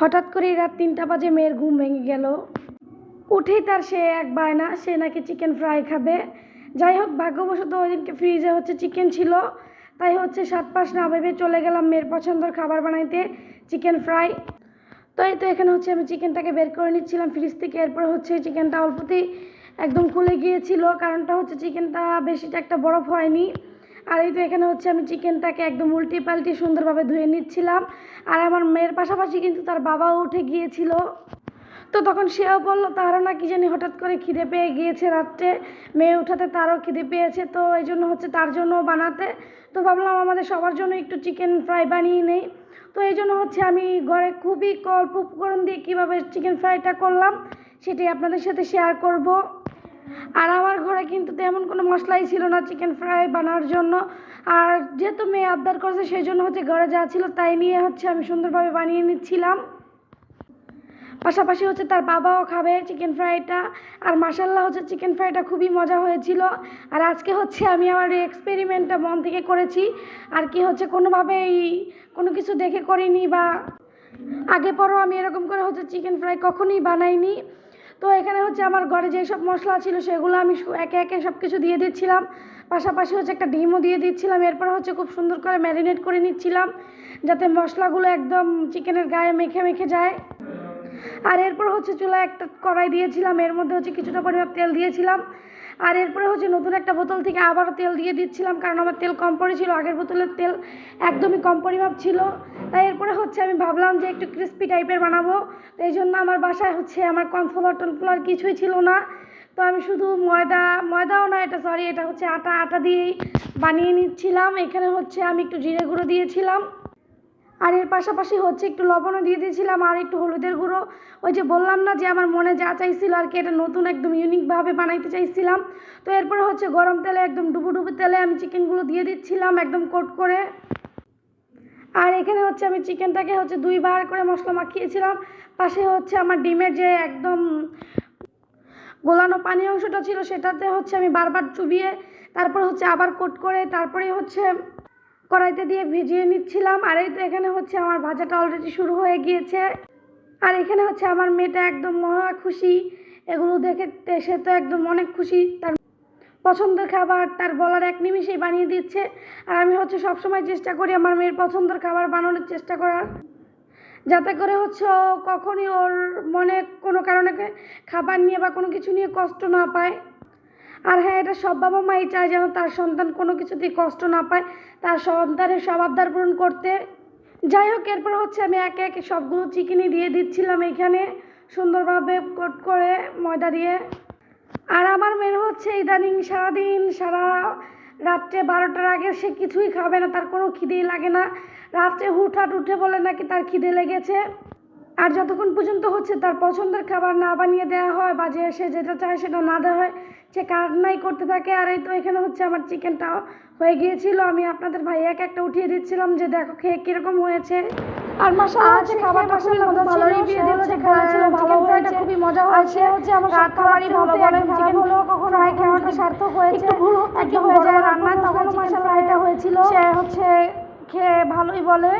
হঠাৎ করেই রাত তিনটা বাজে, মেয়ের ঘুম ভেঙে গেল। উঠেই তার সে এক বায়না, সে নাকি চিকেন ফ্রাই খাবে। যাই হোক, ভাগ্যবশত ওই দিনকে ফ্রিজে হচ্ছে চিকেন ছিল। তাই হচ্ছে সাত পাশ না ভেবে চলে গেলাম মেয়ের পছন্দের খাবার বানাইতে চিকেন ফ্রাই তো এই তো এখানে হচ্ছে আমি চিকেনটাকে বের করে নিচ্ছিলাম ফ্রিজ থেকে। এরপর হচ্ছে চিকেনটা অল্পতেই একদম খুলে গিয়েছিল। কারণটা হচ্ছে চিকেনটা বেশিটা একটা বরফ হয়নি। আর এই তো এখানে হচ্ছে আমি চিকেনটাকে একদম উল্টি পাল্টি সুন্দরভাবে ধুয়ে নিচ্ছিলাম। আর আমার মেয়ের পাশাপাশি কিন্তু তার বাবাও উঠে গিয়েছিল। তো তখন সেও বলল, তারও না কি জানি হঠাৎ করে খিদে পেয়ে গিয়েছে রাত্রে। মেয়ে উঠাতে তারও খিদে পেয়েছে, তো এই জন্য হচ্ছে তার জন্য বানাতে। তো ভাবলাম আমাদের সবার জন্য একটু চিকেন ফ্রাই বানিয়ে নেই। তো এই জন্য হচ্ছে আমি ঘরে খুবই অল্প উপকরণ দিয়ে কীভাবে চিকেন ফ্রাইটা করলাম সেটি আপনাদের সাথে শেয়ার করব। আর আমার ঘরে কিন্তু তেমন কোনো মশলাই ছিল না চিকেন ফ্রাই বানানোর জন্য। আর যেহেতু মেয়ে আবদার করেছে, সেই জন্য হচ্ছে ঘরে যা ছিল তাই নিয়ে হচ্ছে আমি সুন্দরভাবে বানিয়ে নিচ্ছিলাম। পাশাপাশি হচ্ছে তার বাবাও খাবে চিকেন ফ্রাইটা আর মাসাল্লাহ হচ্ছে চিকেন ফ্রাইটা খুবই মজা হয়েছিল। আর আজকে হচ্ছে আমি আমার এই এক্সপেরিমেন্টটা মন থেকে করেছি। আর কি হচ্ছে কোনোভাবেই কোনো কিছু দেখে করিনি বা আগে পরও আমি এরকম করে হচ্ছে চিকেন ফ্রাই কখনোই বানাইনি। তো এখানে হচ্ছে আমার ঘরে যেসব মশলা ছিল সেগুলো আমি একে একে সব কিছু দিয়ে দিচ্ছিলাম। পাশাপাশি হচ্ছে একটা ডিমও দিয়ে দিচ্ছিলাম। এরপর হচ্ছে খুব সুন্দর করে ম্যারিনেট করে নিচ্ছিলাম, যাতে মশলাগুলো একদম চিকেনের গায়ে মেখে মেখে যায়। আর এরপর হচ্ছে চুলায় একটা কড়াই দিয়েছিলাম। এর মধ্যে হচ্ছে কিছুটা পরিমাণ তেল দিয়েছিলাম। আর এরপরে হচ্ছে নতুন একটা বোতল থেকে আবারও তেল দিয়ে দিচ্ছিলাম, কারণ আমার তেল কম পড়েছিল, আগের বোতলের তেল একদমই কম পরিমাপ ছিল। তাই এরপরে হচ্ছে আমি ভাবলাম যে একটু ক্রিস্পি টাইপের বানাবো। তো এই জন্য আমার বাসায় হচ্ছে আমার কর্নফ্লাওয়ার টনফ্লাওয়ার কিছুই ছিল না। তো আমি শুধু ময়দা, ময়দাও না, এটা সরি এটা হচ্ছে আটা আটা দিয়েই বানিয়ে নিচ্ছিলাম। এখানে হচ্ছে আমি একটু জিরে গুঁড়ো দিয়েছিলাম। আর এর পাশাপাশি হচ্ছে একটু লবণও দিয়ে দিয়েছিলাম আর একটু হলুদের গুঁড়ো। ওই যে বললাম না যে আমার মনে যা চাইছিল আর কি, এটা নতুন একদম ইউনিকভাবে বানাইতে চাইছিলাম। তো এরপরে হচ্ছে গরম তেলে একদম ডুবু ডুবু তেলে আমি চিকেনগুলো দিয়ে দিচ্ছিলাম একদম কোট করে। আর এখানে হচ্ছে আমি চিকেনটাকে হচ্ছে দুইবার করে মশলা মাখিয়েছিলাম। পাশে হচ্ছে আমার ডিমের যে একদম গোলানো পানি অংশটা ছিল সেটাতে হচ্ছে আমি বারবার চুবিয়ে, তারপর হচ্ছে আবার কোট করে, তারপরে হচ্ছে কড়াইতে দিয়ে ভিজিয়ে নিচ্ছিলাম। আর এই তো এখানে হচ্ছে আমার ভাজাটা অলরেডি শুরু হয়ে গিয়েছে। আর এখানে হচ্ছে আমার মেয়েটা একদম মহা খুশি। এগুলো দেখে সে তো একদম অনেক খুশি। তার পছন্দের খাবার, তার বলার এক নিমিষেই বানিয়ে দিচ্ছে। আর আমি হচ্ছে সবসময় চেষ্টা করি আমার মেয়ের পছন্দের খাবার বানানোর চেষ্টা করার। যাতে করে হচ্ছে কখনই ওর মনে কোনো কারণে খাবার নিয়ে বা কোনো কিছু নিয়ে কষ্ট না পায়। আর হ্যাঁ এটা সব বাবা মাই চায় যেন তার সন্তান কোনো কিছুতেই কষ্ট না পায়, তার সন্তানের সব আবদার পূরণ করতে। যাই হোক, এরপর হচ্ছে আমি একে একে সবগুলো চিকেনই দিয়ে দিচ্ছিলাম এখানে, সুন্দরভাবে কোট করে ময়দা দিয়ে। আর আমার মেয়ে হচ্ছে ইদানিং সারাদিন, সারা রাত্রে বারোটার আগে সে কিছুই খাবে না, তার কোনো খিদেই লাগে না। রাত্রে হুটহাট উঠে বলে নাকি তার খিদে লেগেছে। আর যতক্ষণ পর্যন্ত হচ্ছে তার পছন্দের খাবার না বানিয়ে দেওয়া হয় বা যে সে যেটা চায় সেটা না দেওয়া হয় সে কান্নাই করতে থাকে। আর এই তো এখানে হচ্ছে আমার চিকেনটা হয়ে গিয়েছিল। আমি আপনাদের ভাইয়াকে একটা উঠিয়ে দিচ্ছিলাম যে দেখো খেয়ে কীরকম হয়েছে। আর মাসাল্লাহ হচ্ছে খাবারটা খুবই মজা ছিল রিভিউ দিল যে বলেছিল ভালো হয়েছে। খুবই মজা হয়েছে। হচ্ছে আমার খাবারই ভালো চিকেন কখনো খাওয়াটা সার্থক হয়েছে। একটু ভুল একটু হয়ে যায় রান্না তখন মাসাল্লাহ এটা হয়েছিল। সে হচ্ছে খেয়ে ভালোই বলে।